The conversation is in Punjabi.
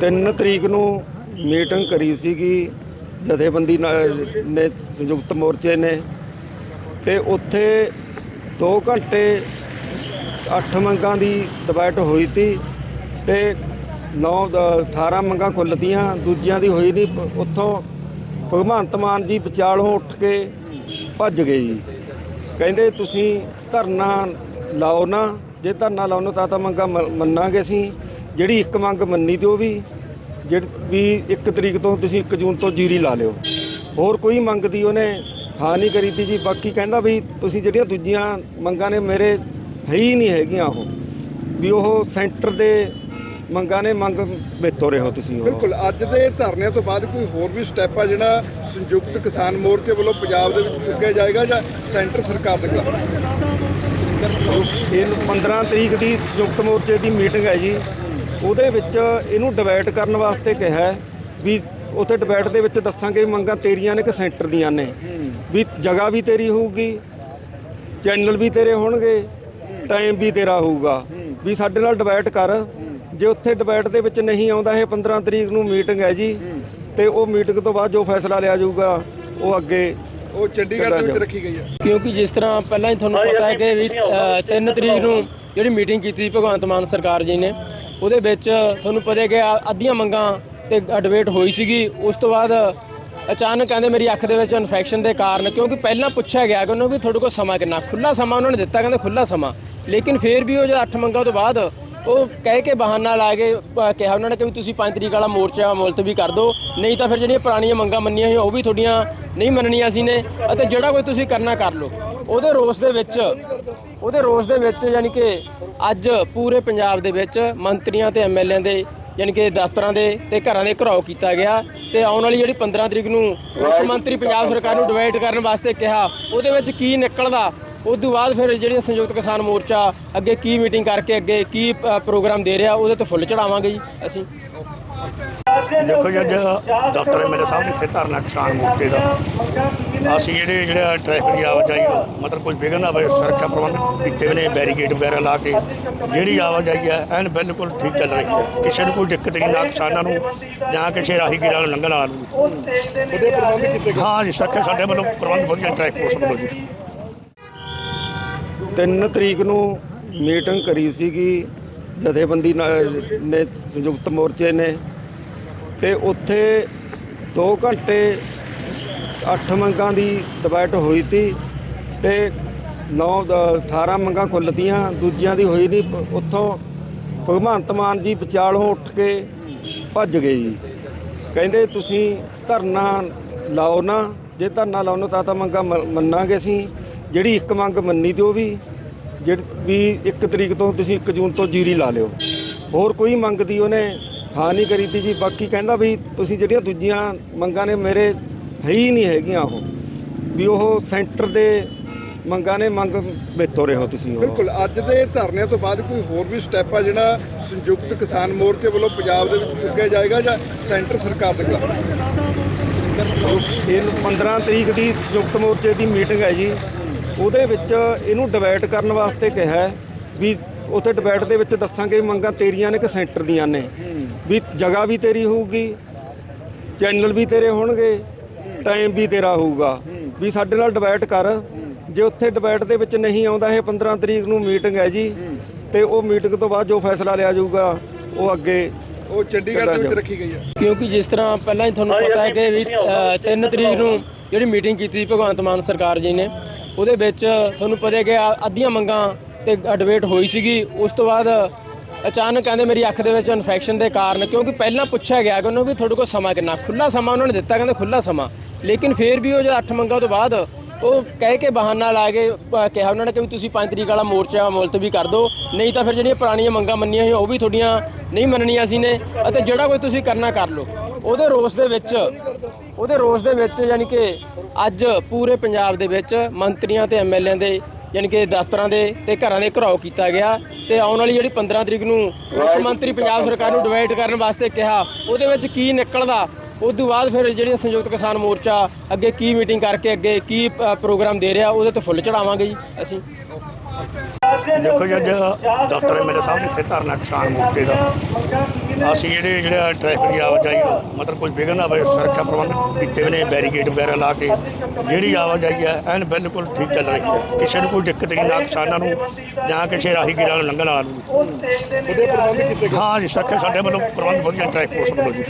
3 ਤਰੀਕ ਨੂੰ ਮੀਟਿੰਗ ਕਰੀ ਸੀਗੀ, ਜਥੇਬੰਦੀ ਨਾਲ- ਨੇ ਸੰਯੁਕਤ ਮੋਰਚੇ ਨੇ। ਤੇ ਉੱਥੇ 2 ਘੰਟੇ 8 ਮੰਗਾਂ ਦੀ ਡਿਬੇਟ ਹੋਈ ਤੀ ਤੇ 9 18 ਮੰਗਾਂ ਖੁੱਲ ਤੀਆਂ, ਦੂਜਿਆਂ ਦੀ ਹੋਈ ਨਹੀਂ। ਉੱਥੋਂ ਭਗਵੰਤ ਮਾਨ ਜੀ ਵਿਚਾਲੋਂ ਉੱਠ ਕੇ ਭੱਜ ਗਏ ਜੀ। ਕਹਿੰਦੇ, ਤੁਸੀਂ ਧਰਨਾ ਲਾਓ ਨਾ, ਜੇ ਧਰਨਾ ਲਾਉਣਾ ਤਾਂ ਤਾਂ ਮੰਗਾਂ ਮ- ਮੰਨਾਂਗੇ ਅਸੀਂ। ਜਿਹੜੀ ਇੱਕ ਮੰਗ ਮੰਨੀ ਤੇ ਉਹ ਵੀ ਜਿਹੜੀ ਵੀ 1 ਤਰੀਕ ਤੋਂ ਤੁਸੀਂ 1 ਜੂਨ ਤੋਂ ਜੀਰੀ ਲਾ ਲਿਓ। ਹੋਰ ਕੋਈ ਮੰਗ ਦੀ ਉਹਨੇ ਹਾਂ ਨਹੀਂ ਕਰੀ ਤੀ ਜੀ। ਬਾਕੀ ਕਹਿੰਦਾ ਵੀ ਤੁਸੀਂ ਜਿਹੜੀਆਂ ਦੂਜੀਆਂ ਮੰਗਾਂ ਨੇ ਮੇਰੇ ਹੈ ਹੀ ਨਹੀਂ ਹੈਗੀਆਂ ਉਹ। ਵੀ ਉਹ ਸੈਂਟਰ ਦੇ ਮੰਗਾਂ ਨੇ ਮੰਗ ਮੇਤੋਂ ਰਹੇ ਹੋ ਤੁਸੀਂ ਬਿਲਕੁਲ ਅੱਜ ਦੇ ਧਰਨਿਆਂ ਤੋਂ ਬਾਅਦ ਕੋਈ ਹੋਰ ਵੀ ਸਟੈਪ ਆ ਜਿਹੜਾ ਸੰਯੁਕਤ ਕਿਸਾਨ ਮੋਰਚੇ ਵੱਲੋਂ ਪੰਜਾਬ ਦੇ ਵਿੱਚ ਚੁੱਕਿਆ ਜਾਏਗਾ ਜਾਂ ਸੈਂਟਰ ਸਰਕਾਰ ਦੇ ਖਿਲਾਫ? ਇਹ 15 ਤਰੀਕ ਦੀ ਸੰਯੁਕਤ ਮੋਰਚੇ ਦੀ ਮੀਟਿੰਗ ਹੈ ਜੀ। ਉਹਦੇ ਵਿੱਚ ਇਹਨੂੰ ਡਿਬੇਟ ਕਰਨ ਵਾਸਤੇ ਕਿਹਾ ਹੈ ਵੀ ਉੱਥੇ ਡਿਬੇਟ ਦੇ ਵਿੱਚ ਦੱਸਾਂਗੇ ਮੰਗਾਂ ਤੇਰੀਆਂ ਨੇ ਕਿ ਸੈਂਟਰ ਦੀਆਂ ਨੇ। ਵੀ ਜਗ੍ਹਾ ਵੀ ਤੇਰੀ ਹੋਊਗੀ ਚੈਨਲ ਵੀ ਤੇਰੇ ਹੋਣਗੇ ਟਾਈਮ ਵੀ ਤੇਰਾ ਹੋਊਗਾ। ਵੀ ਸਾਡੇ ਨਾਲ ਡਿਬੇਟ ਕਰ। ਜੇ ਉੱਥੇ ਡਿਬੇਟ ਦੇ ਵਿੱਚ ਨਹੀਂ ਆਉਂਦਾ ਇਹ 15 ਤਰੀਕ ਨੂੰ ਮੀਟਿੰਗ ਹੈ ਜੀ ਤੇ ਉਹ ਮੀਟਿੰਗ ਤੋਂ ਬਾਅਦ ਜੋ ਫੈਸਲਾ ਲਿਆ ਜਾਊਗਾ ਉਹ ਅੱਗੇ ਉਹ ਚੰਡੀਗੜ੍ਹ ਦੇ ਵਿੱਚ ਰੱਖੀ ਗਈ ਹੈ। ਕਿਉਂਕਿ ਜਿਸ ਤਰ੍ਹਾਂ ਪਹਿਲਾਂ ਹੀ ਤੁਹਾਨੂੰ ਪਤਾ ਹੈ ਕਿ ਵੀ 3 ਤਰੀਕ ਨੂੰ ਜਿਹੜੀ ਮੀਟਿੰਗ ਕੀਤੀ ਸੀ ਭਗਵੰਤ ਮਾਨ ਸਰਕਾਰ ਜੀ ਨੇ ਉਹਦੇ ਵਿੱਚ ਤੁਹਾਨੂੰ ਪਤਾ ਕਿ ਅੱਧੀਆਂ ਮੰਗਾਂ ਤੇ ਡਿਬੇਟ ਹੋਈ ਸੀਗੀ। ਉਸ ਤੋਂ ਬਾਅਦ ਅਚਾਨਕ ਕਹਿੰਦੇ ਮੇਰੀ ਅੱਖ ਦੇ ਵਿੱਚ ਇਨਫੈਕਸ਼ਨ ਦੇ ਕਾਰਨ, ਕਿਉਂਕਿ ਪਹਿਲਾਂ ਪੁੱਛਿਆ ਗਿਆ ਕਿ ਉਹਨੂੰ ਵੀ ਤੁਹਾਡੇ ਕੋਲ ਸਮਾਂ ਕਿੰਨਾ? ਖੁੱਲਾ ਸਮਾਂ ਉਹਨਾਂ ਨੇ ਦਿੱਤਾ, ਕਹਿੰਦੇ ਖੁੱਲਾ ਸਮਾਂ। ਲੇਕਿਨ ਫਿਰ ਵੀ ਉਹ ਜਦ 8 ਮੰਗਾਂ ਤੋਂ ਬਾਅਦ ਉਹ ਕਹਿ ਕੇ ਬਹਾਨਾ ਲਾ ਕੇ ਕਿਹਾ ਉਹਨਾਂ ਨੇ ਕਿ ਵੀ ਤੁਸੀਂ 5 ਤਰੀਕ ਵਾਲਾ ਮੋਰਚਾ ਮੁਲਤਵੀ ਕਰ ਦਿਓ। ਨਹੀਂ ਤਾਂ ਫਿਰ ਜਿਹੜੀਆਂ ਪੁਰਾਣੀਆਂ ਮੰਗਾਂ ਮੰਨੀਆਂ ਹੋਈਆਂ, ਉਹ ਵੀ ਤੁਹਾਡੀਆਂ ਨਹੀਂ ਮੰਨਣੀਆਂ ਸੀ ਨੇ। ਅਤੇ ਜਿਹੜਾ ਕੋਈ ਤੁਸੀਂ ਕਰਨਾ ਕਰ ਲਓ। ਉਹਦੇ ਰੋਸ ਦੇ ਵਿੱਚ, ਉਹਦੇ ਰੋਸ ਦੇ ਵਿੱਚ ਯਾਨੀ ਕਿ ਅੱਜ ਪੂਰੇ ਪੰਜਾਬ ਦੇ ਵਿੱਚ ਮੰਤਰੀਆਂ ਤੇ ਐਮਐਲਏ ਦੇ ਯਾਨੀ ਕਿ ਦਫ਼ਤਰਾਂ ਦੇ ਤੇ ਘਰਾਂ ਦੇ ਘਰਾਓ ਕੀਤਾ ਗਿਆ ਤੇ ਆਉਣ ਵਾਲੀ ਜਿਹੜੀ 15 ਤਰੀਕ ਨੂੰ ਮੁੱਖ ਮੰਤਰੀ ਪੰਜਾਬ ਸਰਕਾਰ ਨੂੰ ਡਿਵਾਈਡ ਕਰਨ ਵਾਸਤੇ ਕਿਹਾ, ਉਹਦੇ ਵਿੱਚ ਕੀ ਨਿਕਲਦਾ? ਉਸ ਤੋਂ ਬਾਅਦ ਫਿਰ ਜਿਹੜੀ ਸੰਯੁਕਤ ਕਿਸਾਨ ਮੋਰਚਾ ਅੱਗੇ ਕੀ ਮੀਟਿੰਗ ਕਰਕੇ ਅੱਗੇ ਕੀ ਪ੍ਰੋਗਰਾਮ ਦੇ ਰਿਹਾ, ਉਹਦੇ ਤੇ ਫੁੱਲ ਚੜਾਵਾਂਗੇ ਜੀ ਅਸੀਂ। ਦੇਖੋ ਜੀ, ਅੱਜ ਡਾਕਟਰ ਐਮਐਲਏ ਸਾਹਿਬ ਇੱਥੇ ਧਰਨਾ ਕਿਸਾਨ ਮੋਰਚੇ ਦਾ। ਅਸੀਂ ਇਹਦੇ ਜਿਹੜਾ ਟ੍ਰੈਫਿਕ ਦੀ ਆਵਾਜਾਈ ਨੂੰ ਮਤਲਬ ਕੋਈ ਵਿਘਨ ਨਾ ਪਵੇ ਸੁਰੱਖਿਆ ਪ੍ਰਬੰਧ ਕੀਤੇ ਹੋਏ ਨੇ ਬੈਰੀਕੇਡ ਵਗੈਰਾ ਲਾ ਕੇ ਜਿਹੜੀ ਆਵਾਜਾਈ ਹੈ ਐਨ ਬਿਲਕੁਲ ਠੀਕ ਚੱਲ ਰਹੀ ਹੈ। ਕਿਸੇ ਨੂੰ ਕੋਈ ਦਿੱਕਤ ਨਹੀਂ ਨਾ ਕਿਸਾਨਾਂ ਨੂੰ ਜਾਂ ਕਿਸੇ ਰਾਹਗੀਰਾਂ ਨੂੰ ਲੰਘਣ ਵਾਲਾ ਨੂੰ। ਉਹਦੇ ਪ੍ਰਬੰਧ ਕੀਤੇ ਗਏ? ਹਾਂ ਜੀ ਸੁਰੱਖਿਆ ਸਾਡੇ ਵੱਲੋਂ ਪ੍ਰਬੰਧ ਵਧੀਆ ਟ੍ਰੈਫਿਕ ਪੁਲਿਸ ਵੱਲੋਂ ਜੀ। 3 ਤਰੀਕ ਨੂੰ ਮੀਟਿੰਗ ਕਰੀ ਸੀਗੀ ਜਥੇਬੰਦੀ ਨਾਲ- ਨੇ ਸੰਯੁਕਤ ਮੋਰਚੇ ਨੇ ਤੇ ਉੱਥੇ 2 ਘੰਟੇ 8 ਮੰਗਾਂ ਦੀ ਡਿਬੇਟ ਹੋਈ ਤੀ ਤੇ 9 18 ਮੰਗਾਂ ਕੁੱਲ ਤੀਆਂ ਦੂਜਿਆਂ ਦੀ ਹੋਈ ਨਹੀਂ ਉੱਥੋਂ ਭਗਵੰਤ ਮਾਨ ਜੀ ਵਿਚਾਲੋਂ ਉੱਠ ਕੇ ਭੱਜ ਗਏ ਜੀ। ਕਹਿੰਦੇ ਤੁਸੀਂ ਧਰਨਾ ਲਾਓ ਨਾ, ਜੇ ਧਰਨਾ ਲਾਉਣਾ ਤਾਂ ਤਾਂ ਮੰਗਾਂ ਮ- ਮੰਨਾਂਗੇ ਅਸੀਂ। ਜਿਹੜੀ ਇੱਕ ਮੰਗ ਮੰਨੀ ਤੇ ਉਹ ਵੀ ਜਿਹੜੀ ਵੀ ਇੱਕ ਤਰੀਕ ਤੋਂ ਤੁਸੀਂ 1 ਜੂਨ ਤੋਂ ਜੀਰੀ ਲਾ ਲਿਓ। ਹੋਰ ਕੋਈ ਮੰਗ ਦੀ ਉਹਨੇ ਹਾਂ ਨਹੀਂ ਕਰੀ ਤੀ ਜੀ। ਬਾਕੀ ਕਹਿੰਦਾ ਵੀ ਤੁਸੀਂ ਜਿਹੜੀਆਂ ਦੂਜੀਆਂ ਮੰਗਾਂ ਨੇ ਮੇਰੇ ਹੈ ਹੀ ਨਹੀਂ ਹੈਗੀਆਂ ਉਹ। ਵੀ ਉਹ ਸੈਂਟਰ ਦੇ ਮੰਗਾਂ ਨੇ ਮੰਗ ਮੇਤੋਂ ਰਹੇ ਹੋ ਤੁਸੀਂ ਉਹ। ਬਿਲਕੁਲ ਅੱਜ ਦੇ ਧਰਨਿਆਂ ਤੋਂ ਬਾਅਦ ਕੋਈ ਹੋਰ ਵੀ ਸਟੈਪ ਆ ਜਿਹੜਾ ਸੰਯੁਕਤ ਕਿਸਾਨ ਮੋਰਚੇ ਵੱਲੋਂ ਪੰਜਾਬ ਦੇ ਵਿੱਚ ਚੁੱਕਿਆ ਜਾਏਗਾ ਜਾਂ ਸੈਂਟਰ ਸਰਕਾਰ ਦੇ ਖਿਲਾਫ? ਇਹ 15 ਤਰੀਕ ਦੀ ਸੰਯੁਕਤ ਮੋਰਚੇ ਦੀ ਮੀਟਿੰਗ ਹੈ ਜੀ। ਉਹਦੇ ਵਿੱਚ ਇਹਨੂੰ ਡਿਬੇਟ ਕਰਨ ਵਾਸਤੇ ਕਿਹਾ ਵੀ ਉੱਥੇ ਡਿਬੇਟ ਦੇ ਵਿੱਚ ਦੱਸਾਂਗੇ ਮੰਗਾਂ ਤੇਰੀਆਂ ਨੇ ਕਿ ਸੈਂਟਰ ਦੀਆਂ ਨੇ। ਵੀ ਜਗ੍ਹਾ ਵੀ ਤੇਰੀ ਹੋਊਗੀ ਚੈਨਲ ਵੀ ਤੇਰੇ ਹੋਣਗੇ। ਟਾਈਮ ਵੀ ਤੇਰਾ ਹੋਊਗਾ। ਵੀ ਸਾਡੇ ਨਾਲ ਡਿਬੇਟ ਕਰ। ਜੇ ਉੱਥੇ ਡਿਬੇਟ ਦੇ ਵਿੱਚ ਨਹੀਂ ਆਉਂਦਾ ਇਹ 15 ਤਰੀਕ ਨੂੰ ਮੀਟਿੰਗ ਹੈ ਜੀ ਤੇ ਉਹ ਮੀਟਿੰਗ ਤੋਂ ਬਾਅਦ ਜੋ ਫੈਸਲਾ ਲਿਆ ਜਾਊਗਾ ਉਹ ਅੱਗੇ ਉਹ ਚੰਡੀਗੜ੍ਹ ਦੇ ਵਿੱਚ ਰੱਖੀ ਗਈ ਹੈ। ਕਿਉਂਕਿ ਜਿਸ ਤਰ੍ਹਾਂ ਪਹਿਲਾਂ ਹੀ ਤੁਹਾਨੂੰ ਪਤਾ ਹੈ ਕਿ ਵੀ 3 ਤਰੀਕ ਨੂੰ ਜਿਹੜੀ ਮੀਟਿੰਗ ਕੀਤੀ ਸੀ ਭਗਵੰਤ ਮਾਨ ਸਰਕਾਰ ਜੀ ਨੇ ਉਹਦੇ ਵਿੱਚ ਤੁਹਾਨੂੰ ਪਤਾ ਹੈ ਕਿ ਅੱਧੀਆਂ ਮੰਗਾਂ ਤੇ ਡਿਬੇਟ ਹੋਈ ਸੀਗੀ। ਉਸ ਤੋਂ ਬਾਅਦ ਅਚਾਨਕ ਕਹਿੰਦੇ ਮੇਰੀ ਅੱਖ ਦੇ ਵਿੱਚ ਇਨਫੈਕਸ਼ਨ ਦੇ ਕਾਰਨ ਕਿਉਂਕਿ ਪਹਿਲਾਂ ਪੁੱਛਿਆ ਗਿਆ ਕਿ ਉਹਨੂੰ ਵੀ ਤੁਹਾਡੇ ਕੋਲ ਸਮਾਂ ਕਿੰਨਾ ਖੁੱਲਾ ਸਮਾਂ ਉਹਨਾਂ ਨੇ ਦਿੱਤਾ ਕਹਿੰਦੇ ਖੁੱਲਾ ਸਮਾਂ। ਲੇਕਿਨ ਫਿਰ ਵੀ ਉਹ ਜਦ 8 ਮੰਗਾਂ ਤੋਂ ਬਾਅਦ ਉਹ ਕਹਿ ਕੇ ਬਹਾਨਾ ਲਾ ਕੇ ਕਿਹਾ ਉਹਨਾਂ ਨੇ ਕਿ ਵੀ ਤੁਸੀਂ 5 ਤਰੀਕ ਵਾਲਾ ਮੋਰਚਾ ਮੁਲਤਵੀ ਕਰ ਦਿਓ। ਨਹੀਂ ਤਾਂ ਫਿਰ ਜਿਹੜੀਆਂ ਪੁਰਾਣੀਆਂ ਮੰਗਾਂ ਮੰਨੀਆਂ ਸੀ, ਉਹ ਵੀ ਤੁਹਾਡੀਆਂ ਨਹੀਂ ਮੰਨਣੀਆਂ ਸੀ ਨੇ। ਅਤੇ ਜਿਹੜਾ ਕੋਈ ਤੁਸੀਂ ਕਰਨਾ ਕਰ ਲਓ। ਉਹਦੇ ਰੋਸ ਦੇ ਵਿੱਚ, ਉਹਦੇ ਰੋਸ ਦੇ ਵਿੱਚ ਯਾਨੀ ਕਿ ਅੱਜ ਪੂਰੇ ਪੰਜਾਬ ਦੇ ਵਿੱਚ ਮੰਤਰੀਆਂ ਤੇ ਐਮਐਲਏ ਦੇ, ਯਾਨੀ ਕਿ ਦਫ਼ਤਰਾਂ ਦੇ ਤੇ ਘਰਾਂ ਦੇ ਘਰਾਓ ਕੀਤਾ ਗਿਆ। ਤੇ ਆਉਣ ਵਾਲੀ ਜਿਹੜੀ 15 ਤਰੀਕ ਨੂੰ ਮੁੱਖ ਮੰਤਰੀ ਪੰਜਾਬ ਸਰਕਾਰ ਨੂੰ ਡਿਵਾਈਡ ਕਰਨ ਵਾਸਤੇ ਕਿਹਾ, ਉਹਦੇ ਵਿੱਚ ਕੀ ਨਿਕਲਦਾ? ਉਸ ਤੋਂ ਬਾਅਦ ਫਿਰ ਜਿਹੜੀ ਸੰਯੁਕਤ ਕਿਸਾਨ ਮੋਰਚਾ ਅੱਗੇ ਕੀ ਮੀਟਿੰਗ ਕਰਕੇ ਅੱਗੇ ਕੀ ਪ੍ਰੋਗਰਾਮ ਦੇ ਰਿਹਾ ਉਹਦੇ ਤੇ ਫੁੱਲ ਚੜਾਵਾਂਗੇ ਜੀ ਅਸੀਂ। ਦੇਖੋ ਜੀ ਅੱਜ ਡਾਕਟਰ ਐਮਐਲਏ ਸਾਹਿਬ ਇੱਥੇ ਧਰਨਾ ਕਿਸਾਨ ਮੋਰਚੇ ਦਾ। ਅਸੀਂ ਇਹਦੇ ਜਿਹੜਾ ਟ੍ਰੈਫਿਕ ਦੀ ਆਵਾਜਾਈ ਨੂੰ ਮਤਲਬ ਕੋਈ ਵਿਘਨ ਨਾ ਸੁਰੱਖਿਆ ਪ੍ਰਬੰਧ ਕੀਤੇ ਹੋਏ ਨੇ ਬੈਰੀਕੇਡ ਵਗੈਰਾ ਲਾ ਕੇ ਜਿਹੜੀ ਆਵਾਜਾਈ ਹੈ ਐਨ ਬਿਲਕੁਲ ਠੀਕ ਚੱਲ ਰਹੀ ਹੈ। ਕਿਸੇ ਨੂੰ ਕੋਈ ਦਿੱਕਤ ਨਹੀਂ ਨਾ ਕਿਸਾਨਾਂ ਨੂੰ ਜਾਂ ਕਿਸੇ ਰਾਹਗੀਰਾਂ ਨੂੰ ਲੰਘਣ ਵਾਲਿਆਂ ਨੂੰ। ਹਾਂ ਜੀ ਸੁਰੱਖਿਆ ਸਾਡੇ ਵੱਲੋਂ ਪ੍ਰਬੰਧ ਵਧੀਆ ਟ੍ਰੈਫਿਕ ਪੁਲਿਸ ਵੱਲੋਂ ਜੀ।